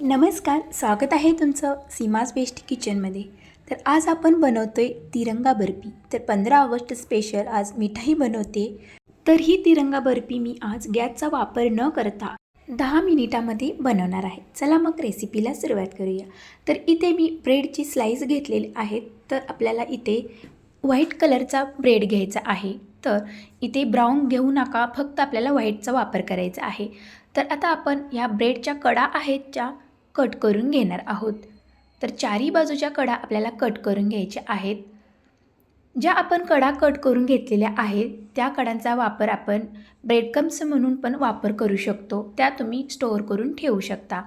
नमस्कार स्वागत आहे तुमचं सीमाज बेस्ट किचनमध्ये. तर आज आपण बनवतो आहे तिरंगा बर्फी. तर पंधरा ऑगस्ट स्पेशल आज मिठाई बनवते. तर ही तिरंगा बर्फी मी आज गॅसचा वापर न करता दहा मिनिटामध्ये बनवणार आहे. चला मग रेसिपीला सुरुवात करूया. तर इथे मी ब्रेडची स्लाईस घेतलेले आहेत तर आपल्याला इथे व्हाईट कलरचा ब्रेड घ्यायचा आहे. तर इथे ब्राऊन घेऊ नका फक्त आपल्याला व्हाईटचा वापर करायचा आहे. तर आता आपण ह्या ब्रेडच्या कडा आहेत ज्या कट करून घेणार आहोत. तर चारही बाजूच्या कडा आपल्याला कट करून घ्यायच्या आहेत. ज्या आपण कडा कट करून घेतलेल्या आहेत त्या कडांचा वापर आपण ब्रेडकम्स म्हणून पण वापर करू शकतो. त्या तुम्ही स्टोअर करून ठेवू शकता.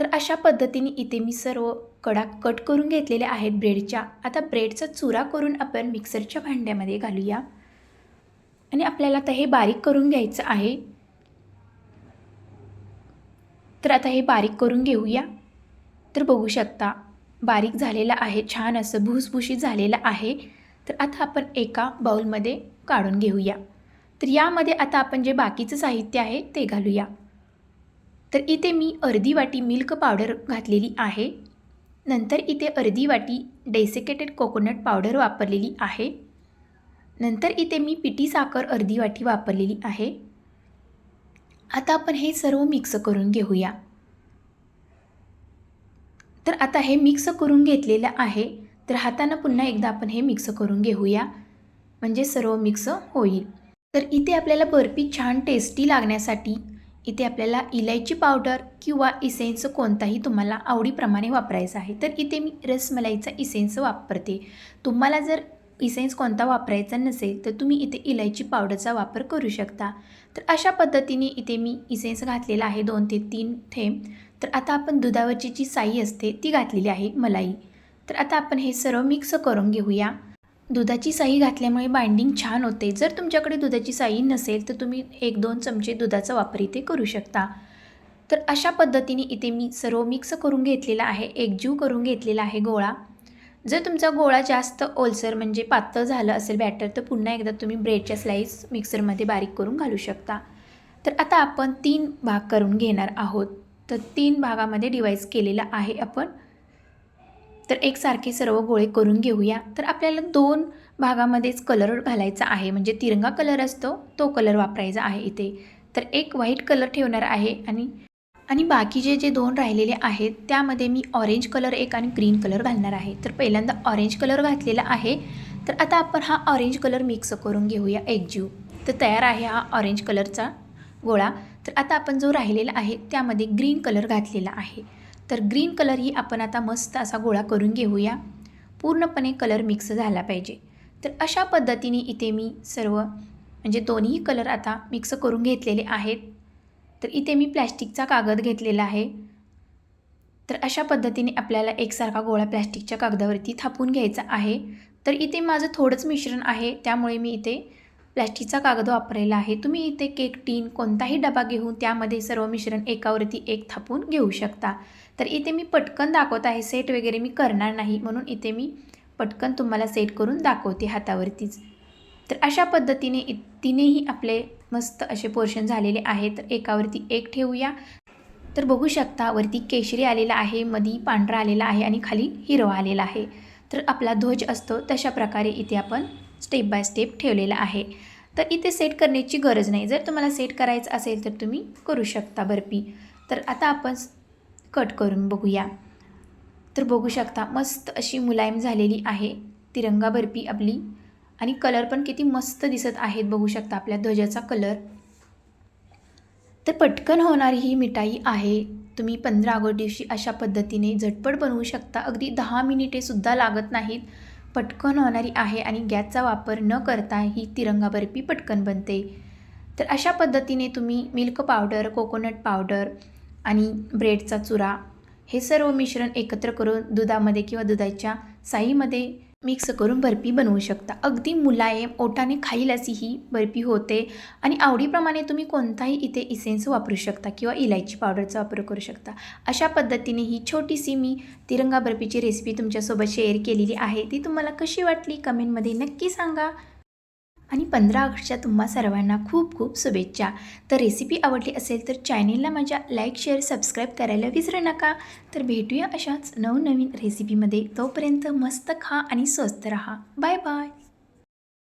तर अशा पद्धतीने इथे मी सर्व कडा कट करून घेतलेल्या आहेत ब्रेडच्या. आता ब्रेडचा चुरा करून आपण मिक्सरच्या भांड्यामध्ये घालूया. आणि आपल्याला आता हे बारीक करून घ्यायचं आहे. तर आता हे बारीक करून घेऊया. तर बघू शकता बारीक झालेलं आहे छान असं भुसभुशीत झालेलं आहे. तर आता आपण एका बाउलमध्ये काढून घेऊया. तर यामध्ये आता आपण जे बाकीचं साहित्य आहे ते घालूया. तर इथे मी अर्धी वाटी मिल्क पावडर घातलेली आहे. नंतर इथे अर्धी वाटी डेसिकेटेड कोकोनट पावडर वापरलेली आहे. नंतर इथे मी पिटी साखर अर्धी वाटी वापरलेली आहे. आता आपण हे सर्व मिक्स करून घेऊया. तर आता हे मिक्स करून घेतलेलं आहे. तर हातानं पुन्हा एकदा आपण हे मिक्स करून घेऊया. म्हणजे सर्व मिक्स होईल. तर इथे आपल्याला बर्फी छान टेस्टी लागण्यासाठी इथे आपल्याला इलायची पावडर किंवा इसेन्स कोणताही तुम्हाला आवडीप्रमाणे वापरायचा आहे. तर इथे मी रसमलाईचा इसेन्स वापरते. तुम्हाला जर इसेन्स कोणता वापरायचा नसेल तर तुम्ही इथे इलायची पावडरचा वापर करू शकता. तर अशा पद्धतीने इथे मी इसेन्स घातलेला आहे दोन ते तीन थेंब. तर आता आपण दुधावरची जी साई असते ती घातलेली आहे मलाई. तर आता आपण हे सर्व मिक्स करून घेऊया. दुधाची साई घातल्यामुळे बाइंडिंग छान होते. जर तुमच्याकडे दुधाची साई नसेल तर तुम्ही एक दोन चमचे दुधाचा वापर इथे करू शकता. तर अशा पद्धतीने इथे मी सर्व मिक्स करून घेतलेला आहे. एकजीव करून घेतलेला आहे गोळा. जर तुमचा गोळा जास्त ओलसर म्हणजे पातळ झालं असेल बॅटर तर पुन्हा एकदा तुम्ही ब्रेडच्या स्लाईस मिक्सरमध्ये बारीक करून घालू शकता. तर आता आपण तीन भाग करून घेणार आहोत. तर तीन भागामध्ये डिवाईस केलेला आहे आपण. तर एकसारखे सर्व गोळे करून घेऊया. तर आपल्याला दोन भागामध्येच कलर घालायचा आहे. म्हणजे तिरंगा कलर असतो तो कलर वापरायचा आहे इथे. तर एक व्हाईट कलर ठेवणार आहे आणि आणि बाकीचे जे दोन राहिलेले आहेत त्यामध्ये मी ऑरेंज कलर एक आणि ग्रीन कलर घालणार आहे. तर पहिल्यांदा ऑरेंज कलर घातलेला आहे. तर आता आपण हा ऑरेंज कलर मिक्स करून घेऊया एकजीव तर तयार आहे हा ऑरेंज कलरचा गोळा. तर आता आपण जो राहिलेला आहे त्यामध्ये ग्रीन कलर घातलेला आहे. तर ग्रीन कलर ही आपण आता मस्त असा गोळा करून घेऊया. पूर्णपणे कलर मिक्स झाला पाहिजे. तर अशा पद्धतीने इथे मी सर्व म्हणजे दोन्ही कलर आता मिक्स करून घेतलेले आहेत. तर इथे मी प्लॅस्टिकचा कागद घेतलेला आहे. तर अशा पद्धतीने आपल्याला एकसारखा गोळा प्लॅस्टिकच्या कागदावरती थापून घ्यायचा आहे. तर इथे माझं थोडंच मिश्रण आहे त्यामुळे मी इथे प्लॅस्टिकचा कागद वापरलेला आहे. तुम्ही इथे केक टीन कोणताही डबा घेऊन त्यामध्ये सर्व मिश्रण एकावरती एक थापून घेऊ शकता. तर इथे मी पटकन दाखवत आहे सेट वगैरे मी करणार नाही म्हणून इथे मी पटकन तुम्हाला सेट करून दाखवते हातावरतीच. तर अशा पद्धतीने इ तिनेही आपले मस्त असे पोर्शन झालेले आहे तर एकावरती एक ठेवूया. तर बघू शकता वरती केशरी आलेला आहे मधी पांढरा आलेला आहे आणि खाली हिरवा आलेला आहे. तर आपला ध्वज असतो तशा प्रकारे इथे आपण स्टेप बाय स्टेप ठेवलेला आहे. तर इथे सेट करण्याची गरज नाही. जर तुम्हाला सेट करायचं असेल तर तुम्ही करू शकता बर्फी. तर आता आपण कट करून बघूया. तर बघू शकता मस्त अशी मुलायम झालेली आहे. तिरंगा बर्फी आपली आणि कलर पण किती मस्त दिसत आहेत बघू शकता आपल्या ध्वजाचा कलर तर पटकन होणारी ही मिठाई आहे. तुम्ही पंधरा ऑगस्ट दिवशी अशा पद्धतीने झटपट बनवू शकता. अगदी दहा मिनिटेसुद्धा लागत नाहीत. पटकन होणारी आहे आणि गॅसचा वापर न करता ही तिरंगा बर्फी पटकन बनते. तर अशा पद्धतीने तुम्ही मिल्क पावडर कोकोनट पावडर आणि ब्रेडचा चुरा हे सर्व मिश्रण एकत्र करून दुधामध्ये किंवा दुधाच्या साईमध्ये मिक्स करून बर्फी बनवू शकता. अगदी मुलायम ओटाने खाईल अशी ही बर्फी होते आणि आवडीप्रमाणे तुम्ही कोणताही इथे इसेन्स वापरू शकता किंवा इलायची पावडरचा वापर करू शकता. अशा पद्धतीने ही छोटीशी मी तिरंगा बर्फीची रेसिपी तुमच्यासोबत शेअर केलेली आहे. ती तुम्हाला कशी वाटली? कमेंटमध्ये नक्की सांगा. आणि पंधरा ऑगस्टच्या तुम्हा सर्वांना खूप खूप शुभेच्छा. तर रेसिपी आवडली असेल तर चॅनेलला माझ्या लाईक शेअर सबस्क्राईब करायला विसरू नका. तर भेटूया अशाच नवनवीन रेसिपीमध्ये तोपर्यंत मस्त खा आणि स्वस्त रहा. Bye bye